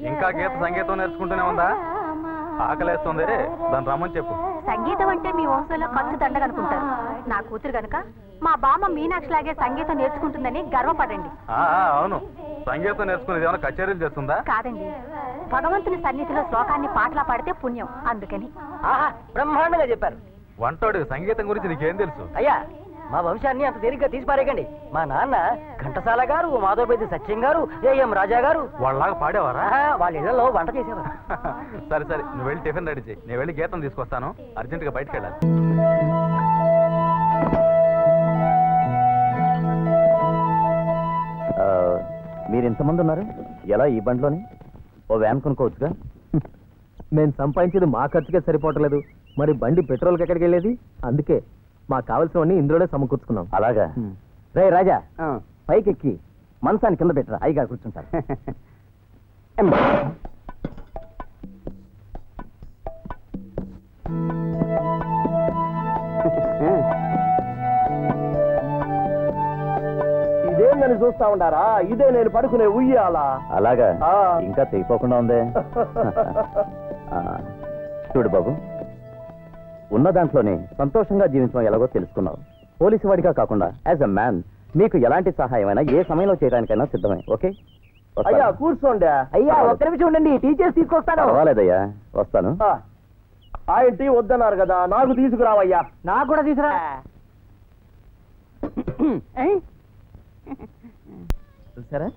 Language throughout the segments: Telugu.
ఇంకా గీత సంగీతం నేర్చుకుంటూనే ఉందా? ఆకలేస్తుంది దాన్ని రమ్మని చెప్పు. సంగీతం అంటే మీ వంశంలో ఖర్చు దండగనుకుంటారు నా కూతురు గనుక మా బామ్మ మీనాక్షిలాగే సంగీతం నేర్చుకుంటుందని గర్వపడండి. ఆ, ఆ, అవును. సంగీతం నేర్చుకునేది ఏమైనా కచేరీలు చేస్తుందా? కాదండి. భగవంతుని సన్నిధిలో శ్లోకాన్ని పాటలా పాడితే పుణ్యం. అందుకని. ఆహా బ్రహ్మాండంగా చెప్పారు. వంటోడు సంగీతం గురించి నీకేం తెలుసు? అయ్యా మా వంశాన్ని అంత తేలిగ్గా తీసిపారేయకండి. మా నాన్న ఘంటసాల గారు మాధవపేది సత్యం గారు ఏఎం రాజా గారు. వాళ్ళలాగా పాడేవారా? వాళ్ళ ఇళ్ళలో వంట చేసేవారు. సరే సరే నువ్వు వెళ్ళి టిఫిన్ రెడీ చేయి. నేను వెళ్ళి గీతం తీసుకొస్తాను. అర్జెంటుగా బయటకు వెళ్ళాలి. మీరు ఇంతమంది ఉన్నారు? ఎలా ఈ బండిలోని? ఓ వ్యాన్ కొనుక్కోవచ్చుగా? మేము సంపాదించేది మా ఖర్చుకే సరిపోవట్లేదు. మరి బండి పెట్రోల్కి ఎక్కడికి వెళ్ళేది? అందుకే. మాకు కావలసినవన్నీ ఇందులోనే సమకూర్చుకున్నాం. అలాగా? రే రాజా పైకి ఎక్కి మనసాన్ని కింద పెట్టరా అయ్యగారు కూర్చుంటారు ఇదేందని చూస్తా ఉండారా? ఇదే నేను పడుకునే ఉయ్యాలా. అలాగా? ఆ. ఇంకా తెగిపోకుండా ఉందే? ఆ, చూడు బాబు ఉన్న దాంట్లోనే సంతోషంగా జీవించడం ఎలాగో తెలుసుకున్నావు పోలీసు వాడిగా కాకుండా యాజ్ అ మ్యాన్ మీకు ఎలాంటి సహాయమైనా ఏ సమయంలో చేయడానికైనా సిద్ధమే ఓకే. అయ్యా కూర్చోండి. అయ్యా ఒక్క నిమిషం ఉండండి టీచర్స్ తీసుకొస్తాను. పర్వాలేదయ్యా వస్తాను. ఆ, ఆయన టీ వద్దన్నారు కదా నాకు తీసుకురావయ్యా. నాకు కూడా తీసురా చూసారా?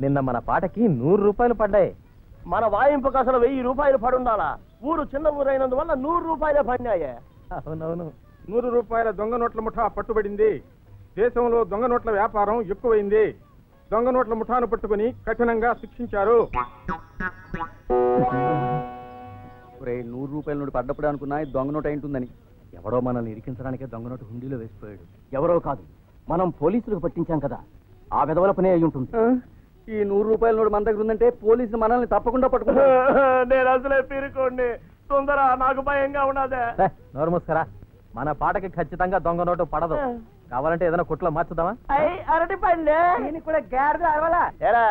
నిన్న మన పాటకి నూరు రూపాయలు పడ్డాయి. మన వాయింపుకు అసలు వెయ్యి రూపాయలు పడుండాలా? ఊరు చిన్న ఊరైనందువల్ల నూరు రూపాయలే పడినాయే. అవునవును. నూరు రూపాయల దొంగ నోట్ల ముఠా పట్టుబడింది. దేశంలో దొంగ నోట్ల వ్యాపారం ఎక్కువైంది. దొంగ నోట్ల ముఠాను పట్టుకుని కఠినంగా శిక్షించారు. నూరు రూపాయల నుండి పడ్డప్పుడు అనుకున్నా దొంగ నోట్ అయింటుందని. ఎవడో మనల్ని ఇరికించడానికే దొంగ నోటు హుండీలో వేసిపోయాడు. ఎవరో కాదు మనం పోలీసులకు పట్టించాం కదా. ఆ విధవల పనే అయి ఉంటుంది ఈ నూరు రూపాయల నోటు మన దగ్గర ఉందంటే పోలీసులు మనల్ని తప్పకుండా పట్టుకుంటారు. నేను అసలే పీరుకోండి తొందర నాకు భయంగా ఉన్నదే. ఏ, నోరు మూసుకరా. మన పాటకి ఖచ్చితంగా దొంగ నోటు పడదు. కావాలంటే ఏదైనా కుట్లో మార్చుదామా? అరటి పండే. దీనికి కూడా గాడిద అరవాలా? ఏరా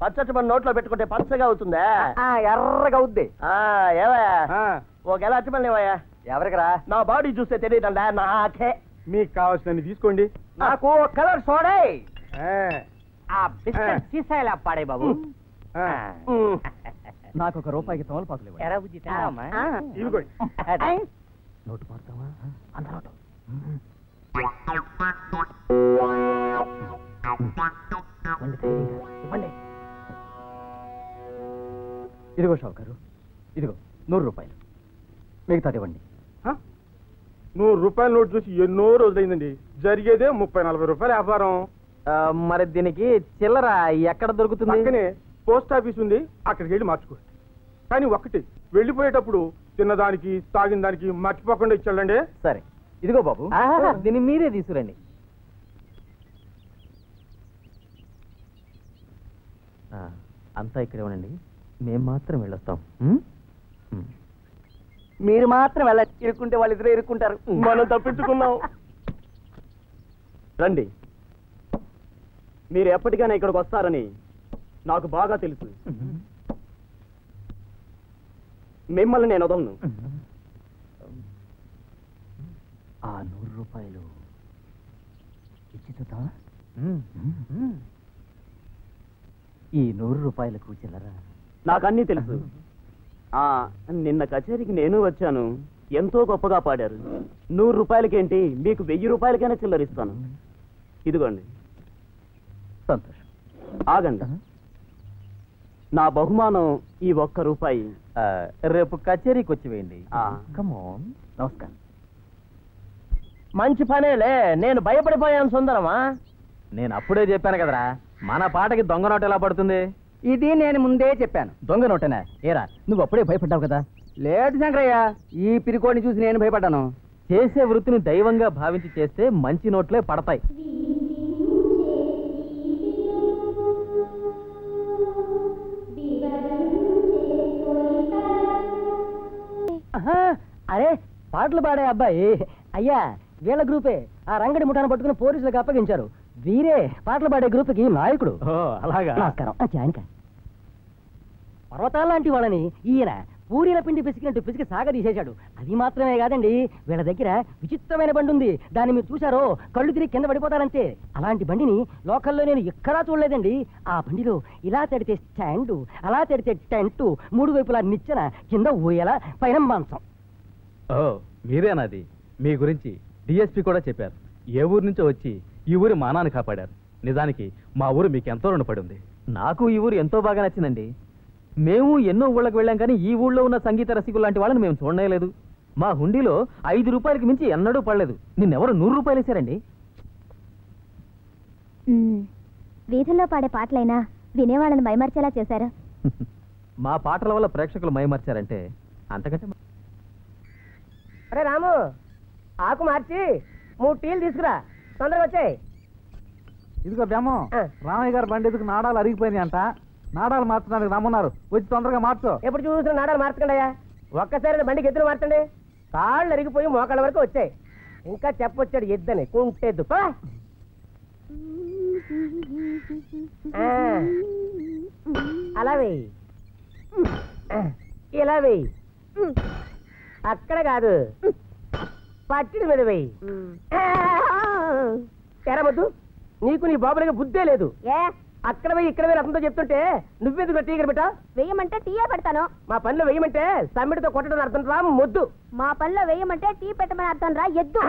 పచ్చటి మన నోట్లో పెట్టుకుంటే పచ్చగా అవుతుందా? ఆ, ఎర్రగా అవుద్ది. ఆ, ఏవయ్యా? ఆ, ఒక ఎలా అరటి పండు ఏవయ్యా ఎవరికిరా? నా బాడీ చూస్తే తెలియదండా నాకే. మీకు కావాల్సినవి తీసుకోండి. నాకు కలర్ సోడే. ఆ, బిస్కెట్ సీసా ఇలా పాడే బాబు. నాకు ఒక రూపాయికి తోలపాకులు ఇవ్వండి. ఎరా బుజ్జి తిన్నావమ్మా? ఇదిగోండి అదే. నోటు మారుతావా అంత నోటు. ఇవ్వండి ధైర్యంగా, ఇవ్వండి. ఇదిగో షావుకారు ఇదిగో నూరు రూపాయలు. మిగతాది ఇవ్వండి. ఆ? నూరు రూపాయల నోటు చూసి ఎన్నో రోజులైందండి. జరిగేదే ముప్పై నలభై రూపాయల వ్యాపారం. మరి దీనికి చిల్లర ఎక్కడ దొరుకుతుంది? పక్కనే పోస్ట్ ఆఫీస్ ఉంది అక్కడికి వెళ్ళి మార్చుకో. కానీ ఒక్కటి వెళ్ళిపోయేటప్పుడు తిన్నదానికి తాగిన దానికి మర్చిపోకుండా ఇచ్చాడండి సరే. ఇదిగో బాబు. ఆహా, దీన్ని మీరే తీసుకురండి. ఆ, అంతా ఇక్కడే ఉండండి. మేము మాత్రం వెళ్ళొస్తాం. మీరు మాత్రం వెళ్ళ ఇరుక్కుంటే వాళ్ళిద్దరూ ఇరుక్కుంటారు. మనం తప్పించుకున్నాం. రండి. మీరు ఎప్పటికైనా ఇక్కడికి వస్తారని నాకు బాగా తెలుసు. మిమ్మల్ని నేను వదలను. ఆ నూరు రూపాయలు. ఈ నూరు రూపాయలకు చిల్లర. నాకు అన్నీ తెలుసు. ఆ నిన్న కచేరీకి నేను వచ్చాను. ఎంతో గొప్పగా పాడారు. నూరు రూపాయలకేంటి? మీకు వెయ్యి రూపాయలకైనా చిల్లరిస్తాను. ఇదిగోండి. సంతోషం. ఆగండి. నా బహుమానం ఈ ఒక్క రూపాయి. రేపు కచేరీకి వచ్చి వేయండి. కమోన్ నమస్కారం. మంచి పనేలే నేను భయపడిపోయాను సుందరమా? నేను అప్పుడే చెప్పాను కదరా మన పాటకి దొంగ నోటు ఎలా పడుతుంది? ఇది నేను ముందే చెప్పాను. దొంగ నోటేనా? ఏరా నువ్వు అప్పుడే భయపడ్డావు కదా? లేదు శంకరయ్య ఈ పిరికోడిని చూసి నేను భయపడ్డాను. చేసే వృత్తిని దైవంగా భావించి చేస్తే మంచి నోట్లే పడతాయి. ఆహా, అరే పాటలు పాడే అబ్బాయి. అయ్యా వీళ్ళ గ్రూపే. ఆ రంగడి ముఠాను పట్టుకుని పోలీసులకు అప్పగించారు. వీరే పాటలు పాడే గ్రూప్కి నాయకుడు. అలాగా? నమస్కారం. జాయిన్ పర్వతాల లాంటి వాళ్ళని ఈయన పూరీల పిండి పిసికినట్టు పిసికి సాగదీసేశాడు అది మాత్రమే కాదండి వీళ్ళ దగ్గర విచిత్రమైన బండి ఉంది. దాన్ని మీరు చూశారో కళ్ళు తిరిగి కింద పడిపోతారంతే. అలాంటి బండిని లోకల్లో నేను ఎక్కడా చూడలేదండి. ఆ బండిలో ఇలా తెడితే స్టాండు అలా తెడితే టెంటు మూడు వైపులా నిచ్చెన కింద ఊయల పైన మంచం ఓ మీరేనాది మీ గురించి డిఎస్పి కూడా చెప్పారు. ఏ ఊరు నుంచో వచ్చి ఈ ఊరి మానాన్ని కాపాడారు. నిజానికి మా ఊరు మీకు ఎంతో రుణపడి ఉంది. నాకు ఈ ఊరు ఎంతో బాగా నచ్చిందండి. మేము ఎన్నో ఊళ్ళకి వెళ్ళాం కానీ ఈ ఊళ్ళో ఉన్న సంగీత రసికులు లాంటి వాళ్ళని మేము చూడనే లేదు మా హుండీలో ఐదు రూపాయలకి మించి ఎన్నడూ పడలేదు. నిన్నెవరు నూరు రూపాయలు ఇచ్చారండి మ్మ్. వీధుల్లో పాడే పాటలైనా వినేవాళ్ళని మైమర్చేలా చేశారు. మా పాటల వల్ల ప్రేక్షకులు మైమర్చారంటే అంతకంటే అరే రాము ఆకు మార్చి మూడు టీలు తీసుకురా. తొందరగా వచ్చాయి. ఇదిగో బ్రహ్మం రామయ్య గారు బండి ఎదుగు నాడాలు అరిగిపోయినాయి అంట నాడాలు మార్చడానికి రమ్మన్నారు. వచ్చి తొందరగా మార్చు. ఎప్పుడు చూసిన నాడాలు మార్చకండి అయ్యా. ఒక్కసారి బండికి ఎద్దులు మార్చండి. కాళ్ళు అరిగిపోయి మోకాళ్ళ వరకు వచ్చాయి. ఇంకా చెప్పొచ్చాడు ఎద్దని కుంటెద్దు. అలా వెయ్యి ఆ, ఇలా వెయ్యి అక్కడ కాదు. పట్టిడి మీద వెయ్యి తెరవద్దు నీకు నీ బాబులకి బుద్ధే లేదు. ఏ? అక్కడ వెయ్యి ఇక్కడ వెయ్యి అతనితో చెప్తుంటే నువ్వెందుకు టీగర్ బిడ్డ వేయమంటే టీయే పెడతాను. మా పనిలో వెయ్యమంటే సమ్మిడితో కొట్టడం అర్థం రా మొద్దు. మా పనిలో వేయమంటే టీ పెట్టమని అర్థం రా ఎద్దు.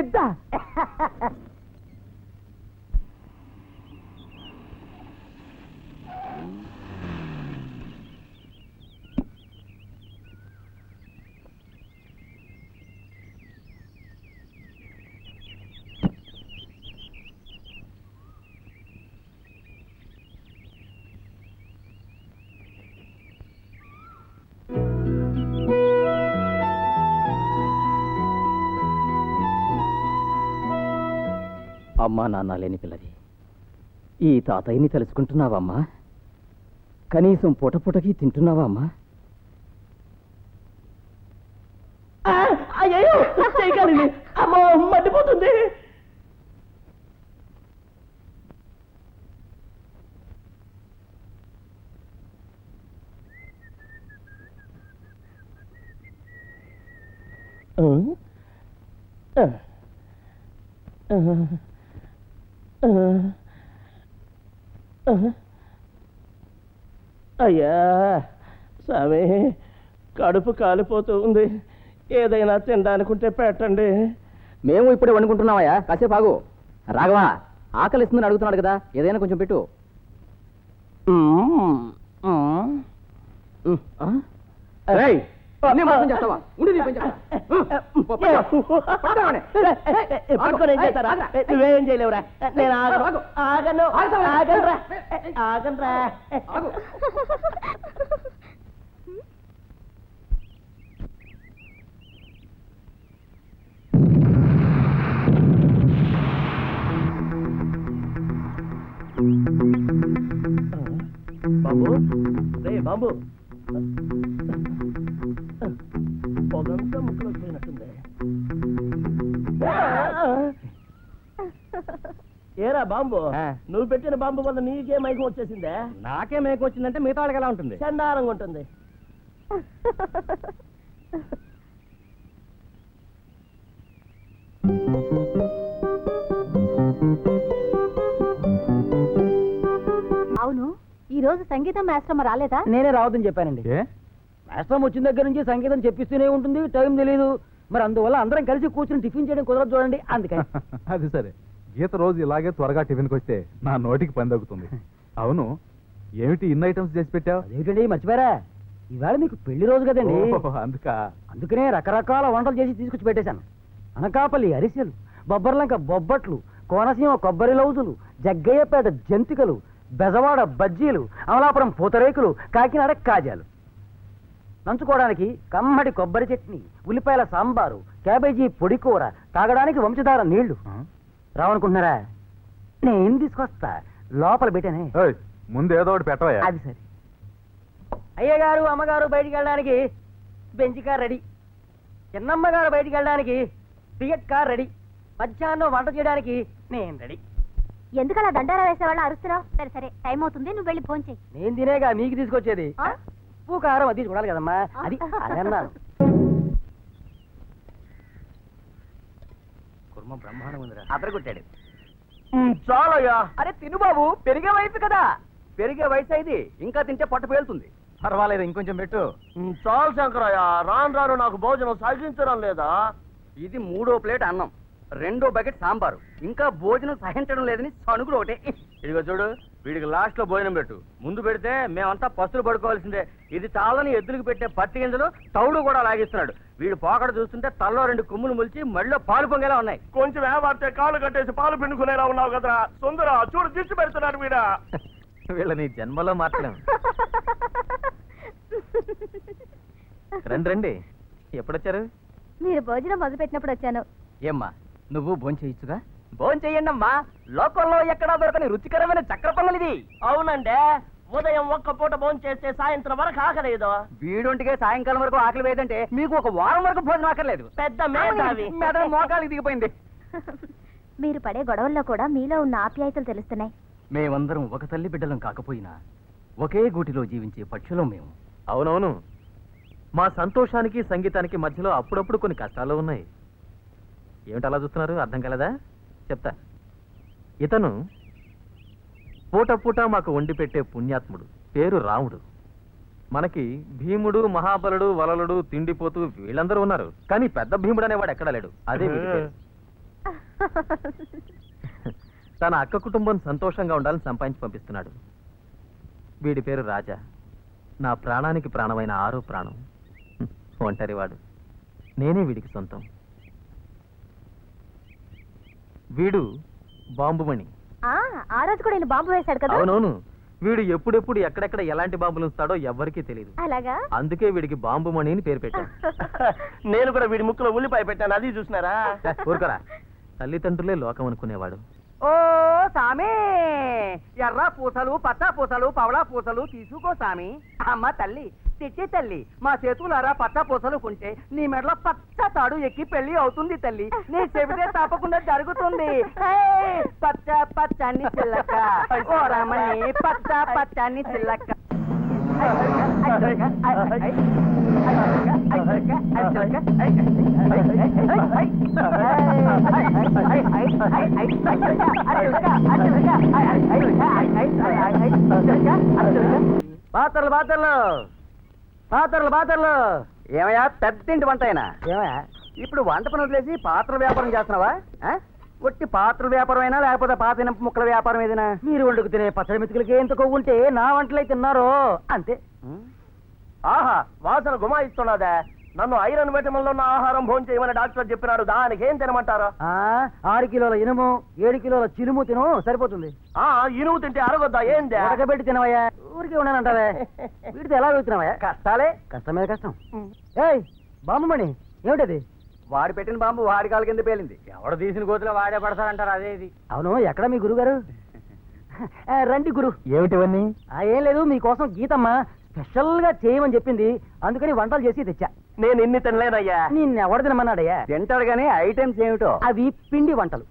ఎద్దా? అమ్మా నాన్న లేని పిల్లది. ఈ తాతయ్యని తెలుసుకుంటున్నావమ్మా కనీసం పూట పూటకి తింటున్నావా అమ్మా అయ్యో అమ్మో మండిపోతుంది అయ్యా స్వామి కడుపు కాలిపోతూ ఉంది. ఏదైనా తినడానికుంటే పెట్టండి. మేము ఇప్పుడే వండుకుంటున్నామయ్యా. కాసేపు ఆగు. రాఘవా ఆకలిస్తుందని అడుగుతున్నాడు కదా. ఏదైనా కొంచెం పెట్టు? రేయ్, నీ మోసం చేస్తావా? ఉండు నీ పని. పట్టుకొని ఏం చేస్తారా? నువ్వేం చేయలేవురా? నేను ఆగను. ఆగను ఆగనురా. ఆగనురా. ఆగు. బాబు. రే బాబు. ఏరా బాంబు? ఆ. నువ్వు పెట్టిన బాంబు వల్ల నీకే మైకం వచ్చేసిందే? నాకే మేకు వచ్చిందంటే మిగతా వాళ్ళకి ఎలా ఉంటుంది? చండాలంగా ఉంటుంది. అవును ఈ రోజు సంగీతం మాస్టర్ రాలేదా? నేనే రావద్దని చెప్పానండి. ఏ? రాష్ట్రం వచ్చిన దగ్గర నుంచి సంగీతం చెప్పిస్తూనే ఉంటుంది టైం తెలియదు మరి అందువల్ల అందరం కలిసి కూర్చుని టిఫిన్ చేయడం కుదరదు చూడండి అందుకని. అది సరే. గీత రోజు ఇలాగే త్వరగా టిఫిన్కి వస్తే నా నోటికి పని తగ్గుతుంది. అవును ఏమిటి ఇన్ని ఐటమ్స్ చేసి పెట్టావు? అదేమిటండి మర్చిపోయారా? ఇవాళ మీకు పెళ్ళి రోజు కదండి. అందుకా? అందుకనే రకరకాల వంటలు చేసి తీసుకొచ్చి పెట్టేశాను. అనకాపల్లి అరిసెలు బొబ్బర్లంక బొబ్బట్లు కోనసీమ కొబ్బరి లౌజులు జగ్గయ్యపేట జంతికలు బెజవాడ బజ్జీలు అమలాపురం పూతరేకులు కాకినాడ కాజాలు. నంచుకోవడానికి కమ్మడి కొబ్బరి చట్నీ ఉల్లిపాయల సాంబారు క్యాబేజీ పొడి కూర తాగడానికి వంశధార నీళ్ళు? రావనుకుంటున్నారా? నేను తీసుకొస్తా. లోపల పెట్టానే. ఏయ్, ముందు ఏదో ఒకటి పెట్టవయ్యా. అది సరే. అయ్యగారు అమ్మగారు బయటికి వెళ్ళడానికి బెంచ్ కార్ రెడీ. చిన్నమ్మ గారు బయటికి వెళ్ళడానికి ఫియట్ కార్ రెడీ. మధ్యాహ్నం వంట చేయడానికి నేను రెడీ. ఎందుకలా దండారా వేసే వాళ్ళ అరుస్తున్నావు? సరే సరే టైం అవుతుంది నువ్వు వెళ్ళి ఫోన్ చెయ్యి నేను తినేగా మీకు తీసుకొచ్చేది? ఉప్పు కారం అది చూడాలి కదమ్మా. అది అదన్నాను. కుర్మ బ్రహ్మాండం ఉందిరా. అదరగొట్టాడు. చాలయ్యా. అరే తిను బాబు పెరిగే వయసు కదా. పెరిగే వయసు అయింది. ఇంకా తింటే పొట్ట పేలుతుంది. పర్వాలేదు ఇంకొంచెం పెట్టు. చాలు శంకరయ్య రాను రాను నాకు భోజనం సాగించడం లేదా? ఇది మూడో ప్లేట్ అన్నం రెండో బకెట్ సాంబారు. ఇంకా భోజనం సహించడం లేదని సణుగుడు ఒకటే. ఇదిగో చూడు. వీడికి లాస్ట్లో భోజనం పెట్టు. ముందు పెడితే మేమంతా పస్తులు పడుకోవాల్సిందే. ఇది చాలని ఎద్దులకు పెట్టే పత్తి గింజలు తౌడు కూడా లాగిస్తున్నాడు. వీడు పోకడ చూస్తుంటే తల్లో రెండు కుమ్ములు ములిచి మళ్ళీ పాలు పొంగేలా ఉన్నాయి. కొంచెం ఏమార్తే కాళ్ళు కట్టేసి పాలు పిండుకునేలా ఉన్నావు కదా సుందర చూడు దిష్టి పెడుతున్నాడు వీడా. వీళ్ళని జన్మలో మార్చలేం రండి రండి. ఎప్పుడొచ్చారు? మీరు భోజనం మొదలుపెట్టినప్పుడు వచ్చాను. ఏమ్మా నువ్వు భోంచేయచ్చుగా? భోంచేయండి అమ్మా లోకల్లో ఎక్కడా దొరకని రుచికరమైన చక్ర పొంగలిది అవునండి. ఉదయం ఒక్క పూట భోజనం చేస్తే సాయంత్రం వరకు ఆకలేదు? వీడొంటికే సాయంకాలం వరకు ఆకలి వేయదంటే మీకు ఒక వారం వరకు భోజనం అక్కర్లేదు పెద్ద మేధావి. మెదడు మోకాలికి దిగిపోయింది మీరు పడే గొడవల్లో కూడా మీలో ఉన్న ఆప్యాయతలు తెలుస్తున్నాయి. మేమందరం ఒక తల్లి బిడ్డలం కాకపోయినా ఒకే గూటిలో జీవించే పక్షులం మేము. అవునవును. మా సంతోషానికి సంగీతానికి మధ్యలో అప్పుడప్పుడు కొన్ని కష్టాలు ఉన్నాయి. ఏమిటి అలా చూస్తున్నారు? అర్థం కలదా? చెప్తా. ఇతను పూట పూట మాకు వండి పెట్టే పుణ్యాత్ముడు పేరు రాముడు. మనకి భీముడు మహాబలుడు వలలుడు తిండిపోతూ వీళ్ళందరూ ఉన్నారు. కానీ పెద్ద భీముడు అనేవాడు ఎక్కడా లేడు. అదే. తన అక్క కుటుంబం సంతోషంగా ఉండాలని సంపాదించి పంపిస్తున్నాడు. వీడి పేరు రాజా. నా ప్రాణానికి ప్రాణమైన ఆరో ప్రాణం. ఒంటరివాడు. నేనే వీడికి సొంతం. వీడు బాంబుమణి. ఆ ఆ రోజు కూడా బాంబు వేశాడు కదా? అవునవును. వీడు ఎప్పుడెప్పుడు ఎక్కడెక్కడ ఎలాంటి బాంబులు ఉంచుతాడో ఎవ్వరికీ తెలియదు అలాగా? అందుకే వీడికి బాంబుమణి అని పేరు పెట్టాను. నేను కూడా వీడి ముక్కులో ఉల్లిపాయ పెట్టాను అది చూసినారా? ఊరుకోరా. తల్లిదండ్రులే లోకం అనుకునేవాడు. ఓ సామి! ఎర్ర పూసలు పచ్చ పూసలు పవళ పూసలు తీసుకో సామి. అమ్మ తల్లి తెచ్చే తల్లి మా చేతులారా పచ్చ పూసలు కొంటే నీ మెడలో పచ్చ తాడు ఎక్కి పెళ్ళి అవుతుంది తల్లి. నీ చెబితే తప్పకుండా జరుగుతుంది. పచ్చ పచ్చని చిల్లక్క. ఓ రమణి పచ్చ పచ్చని చిల్లక్క. పాత్రలు పాత్రలు పాత్రలు పాత్రలు. ఏమయ్యా పెద్దింటి వంట అయినా ఏమయ్యా? ఇప్పుడు వంట పని వదిలేసి పాత్ర వ్యాపారం చేస్తున్నావా? ఒట్టి పాత్ర వ్యాపారం అయినా లేకపోతే పాత ముక్కల వ్యాపారం ఏదైనా? మీరు వండుకు తినే పచ్చడి మెతుకులకి ఎంత కొవ్వు ఉంటే నా వంటలై తిన్నారో అంతే. ఆహా వాసన గుమాయిస్తున్నదే. నన్ను ఐరన్ విటమిన్ ఉన్న ఆహారం భోజనం చేయమని డాక్టర్ చెప్పినాడు. దానికి ఏం తినమంటారు? ఆ ఆరు కిలోల ఇనుము ఏడు కిలోల చిలుము తిను సరిపోతుంది. ఆ ఇనుము తింటే అరగొద్దా? ఏంది? ఉడకబెట్టి తినవయ్యా. ఊరికే ఉన్నానంటావే. వీటితో ఎలా వెళ్తున్నావయ్యా? కష్టాలే. కష్టం. మీద కష్టం ఏయ్ బామ్మమణి ఏమిటది? వాడి పెట్టిన బాంబు వాడి కాలు కింద పేలింది. ఎవడు తీసిన కోతిలో వాడే పడతారంటారు అదే ఇది. అవును ఎక్కడ మీ గురుగారు? ఆ, రండి గురు. ఏమిటివన్నీ? ఆ, ఏం లేదు మీకోసం గీతమ్మ స్పెషల్గా చేయమని చెప్పింది. అందుకని వంటలు చేసి తెచ్చా. నేను ఇన్ని తినలేనయ్యా. నిన్నెవడు తినమన్నాడయ్యా? తింటాడు కానీ ఐటమ్స్ ఏమిటో? అవి పిండి వంటలు.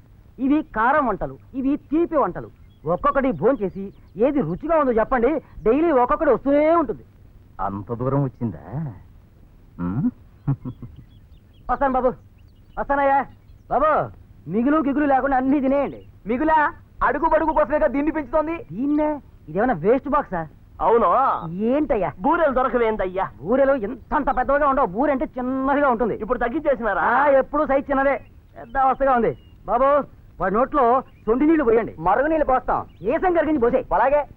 ఇవి కారం వంటలు. ఇవి తీపి వంటలు. ఒక్కొక్కటి భోంచేసి చేసి ఏది రుచిగా ఉందో చెప్పండి. డైలీ ఒక్కొక్కటి వస్తూనే ఉంటుంది. అంత దూరం వచ్చిందా? వస్తాను బాబు. వస్తానయ్యా. బాబు మిగులు గిగులు లేకుండా అన్ని తినేయండి. మిగులా? అడుగు బడుగు కోసమేగా దీన్ని పెంచుతోంది? దీన్నే? ఇదేమన్నా వేస్ట్ బాక్సా? అవును. ఏంటయ్యా? బూరెలు దొరకవేందయ్యా బూరెలు ఎంత పెద్దగా ఉండవు. బూరె అంటే చిన్నదిగా ఉంటుంది. ఇప్పుడు తగ్గించేసినారా? ఎప్పుడు సైజ్ చిన్నదే. పెద్ద అవస్థగా ఉంది. బాబు వాడి నోట్లో తొండి నీళ్ళు పోయండి. మరుగు నీళ్ళు పోస్తాం. ఏసం కరిగించి పోసే అలాగే.